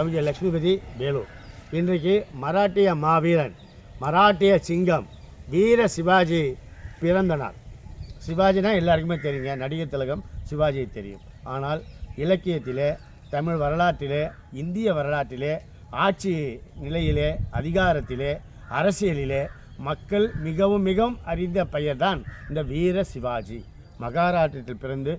கவிஞர் லட்சுமிபதி வேலூர் இன்றைக்கு மராட்டிய மாவீரன் மராட்டிய சிங்கம் வீர சிவாஜி பிறந்த நாள் சிவாஜினா எல்லாருக்குமே தெரியுங்க. நடிகர் திலகம் சிவாஜி தெரியும். ஆனால் இலக்கியத்திலே தமிழ் வரலாற்றிலே இந்திய வரலாற்றிலே ஆட்சி நிலையிலே அதிகாரத்திலே அரசியலிலே மக்கள் மிகவும் மிகவும் அறிந்த பெயர்தான் இந்த வீர சிவாஜி. மகாராஷ்டிரத்தில் பிறந்து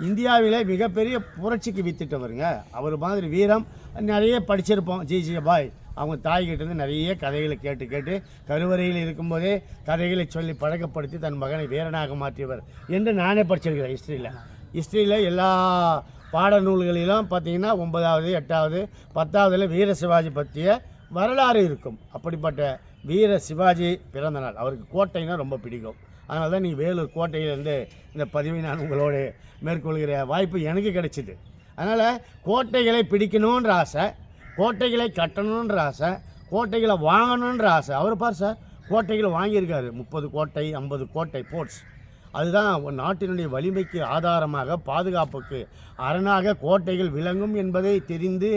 இந்தியாவிலே மிகப்பெரிய புரட்சிக்கு வித்திட்டவருங்க. அவர் மாதிரி வீரம் நிறைய படிச்சிருப்போம். Jijabai. அவங்க தாய்கிட்டேருந்து நிறைய கதைகளை கேட்டு கேட்டு கருவறையில் இருக்கும்போதே கதைகளை சொல்லி பழக்கப்படுத்தி தன் மகனை வீரனாக மாற்றியவர் என்று நானே படிச்சிருக்கிறேன் ஹிஸ்ட்ரியில் ஹிஸ்ட்ரியில் எல்லா பாடநூல்களிலும் பார்த்தீங்கன்னா ஒன்பதாவது எட்டாவது பத்தாவதுல வீர சிவாஜி பற்றிய வரலாறு இருக்கும். அப்படிப்பட்ட வீர சிவாஜி பிறந்த நாள். அவருக்கு கோட்டைன்னா ரொம்ப பிடிக்கும். அதனால தான் நீ வேலூர் கோட்டையிலேருந்து இந்த பதிவை நான் உங்களோடு மேற்கொள்கிற வாய்ப்பு எனக்கு கிடைச்சிது. அதனால் கோட்டைகளை பிடிக்கணுன்ற ஆசை கோட்டைகளை கட்டணுன்ற ஆசை கோட்டைகளை வாங்கணுன்ற ஆசை. அவர் பார் சார் கோட்டைகளை வாங்கியிருக்காரு. முப்பது கோட்டை ஐம்பது கோட்டை போர்ட்ஸ். அதுதான் நாட்டினுடைய வலிமைக்கு ஆதாரமாக பாதுகாப்புக்கு அரணாக கோட்டைகள் விளங்கும் என்பதை தெரிந்து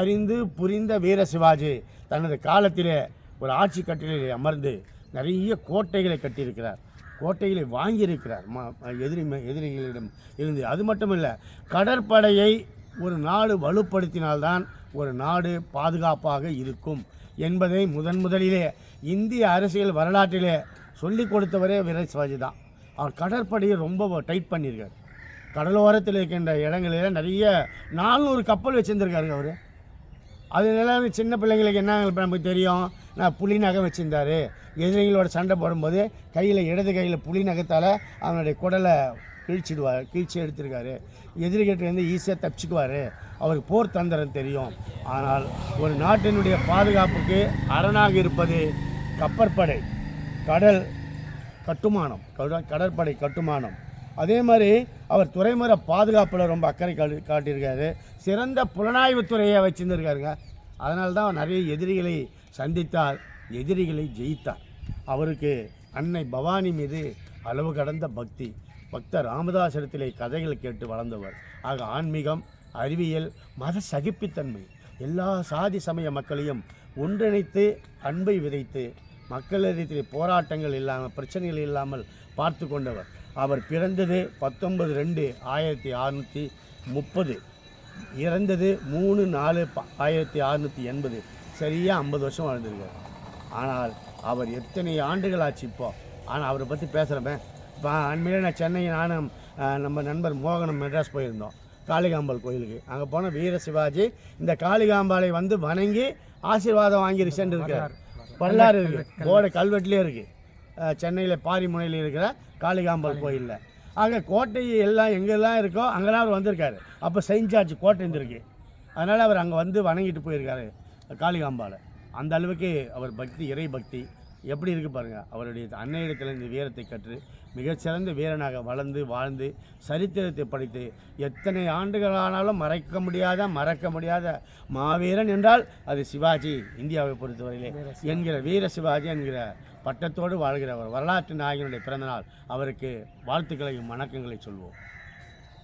அறிந்து புரிந்த வீர சிவாஜி தனது காலத்திலே ஒரு ஆட்சி கட்டிலே அமர்ந்து நிறைய கோட்டைகளை கட்டியிருக்கிறார். கோட்டைகளை வாங்கியிருக்கிறார். ம எதிரி எதிரிகளிடம் இருந்து. அது மட்டும் இல்லை கடற்படையை ஒரு நாடு வலுப்படுத்தினால்தான் ஒரு நாடு பாதுகாப்பாக இருக்கும் என்பதை முதன் முதலிலே இந்திய அரசியல் வரலாற்றிலே சொல்லிக் கொடுத்தவரே வீர தான். அவர் கடற்படையை ரொம்ப டைட் பண்ணியிருக்கார். கடலோரத்தில் இருக்கின்ற இடங்களில் நிறைய நானூறு கப்பல் வச்சுருந்துருக்காருங்க அவர். அதனால சின்ன பிள்ளைங்களுக்கு என்ன நமக்கு தெரியும்? நான் புலி நகம் வச்சுருந்தாரு. எதிரிகளோட சண்டை போடும்போது கையில் இடது கையில் புலி நகத்தால் அவனுடைய குடலை கிழிச்சிடுவார் கிழிச்சி எடுத்திருக்காரு. எதிரிகிட்டேருந்து ஈஸியாக தப்பிச்சுக்குவார். அவருக்கு போர் தந்திரம் தெரியும். ஆனால் ஒரு நாட்டினுடைய பாதுகாப்புக்கு அரணாக இருப்பது கப்பற்படை கடல் கட்டுமானம் கட- கடற்படை கட்டுமானம். அதே மாதிரி அவர் துறைமுறை பாதுகாப்பில் ரொம்ப அக்கறை காட்டு காட்டியிருக்காரு. சிறந்த புலனாய்வுத் துறையை வச்சுருந்துருக்காருங்க. அதனால தான் நிறைய எதிரிகளை சந்தித்தார் எதிரிகளை ஜெயித்தார். அவருக்கு அன்னை பவானி மீது அளவு கடந்த பக்தி. பக்தர் ராமதாசரத்திலே கதைகள் கேட்டு வளர்ந்தவர். ஆக ஆன்மீகம் அறிவியல் மத சகிப்புத்தன்மை எல்லா சாதி சமய மக்களையும் ஒன்றிணைத்து அன்பை விதைத்து மக்களிடத்தில் போராட்டங்கள் இல்லாமல் பிரச்சனைகள் இல்லாமல் பார்த்து கொண்டவர். அவர் பிறந்தது பத்தொன்பது ரெண்டு ஆயிரத்தி அறுநூற்றி முப்பது. இறந்தது மூணு நாலு ஆயிரத்தி அறுநூற்றி எண்பது. சரியாக ஐம்பது வருஷம் வாழ்ந்திருக்கார். ஆனால் அவர் எத்தனை ஆண்டுகள் ஆச்சு இப்போ? ஆனால் அவரை பற்றி பேசுகிறப்ப இப்போ அண்மையில் நான் சென்னை நானும் நம்ம நண்பர் மோகனம் மெட்ராஸ் போயிருந்தோம். காளிகாம்பாள் கோயிலுக்கு. அங்கே போன வீர சிவாஜி இந்த காளிகாம்பாளை வந்து வணங்கி ஆசீர்வாதம் வாங்கி சென்று இருக்கார் வரலாறு. இருக்குது போர்டு கல்வெட்டுலேயே இருக்குது சென்னையில் பாரிமுனையில் இருக்கிற காளிகாம்பாள் கோயிலில். ஆக கோட்டை எல்லாம் எங்கெல்லாம் இருக்கோ அங்கெல்லாம் அவர் வந்திருக்காரு. அப்போ செயின்ட் ஜார்ஜ் கோட்டை இருந்திருக்கு. அதனால் அவர் அங்கே வந்து வணங்கிட்டு போயிருக்காரு காளிகாம்பாளை. அந்த அளவுக்கு அவர் பக்தி இறை பக்தி. எப்படி இருக்கு பாருங்க அவருடைய அன்னையிடத்தில் இந்த வீரத்தை கற்று மிகச்சிறந்த வீரனாக வளர்ந்து வாழ்ந்து சரித்திரத்தை படித்து எத்தனை ஆண்டுகளானாலும் மறைக்க முடியாத மறக்க முடியாத மாவீரன் என்றால் அது சிவாஜி. இந்தியாவை பொறுத்தவரையிலே என்கிற வீர சிவாஜி என்கிற பட்டத்தோடு வாழ்கிறவர் வரலாற்று நாயகனுடைய பிறந்தநாள். அவருக்கு வாழ்த்துக்களையும் வணக்கங்களை சொல்வோம்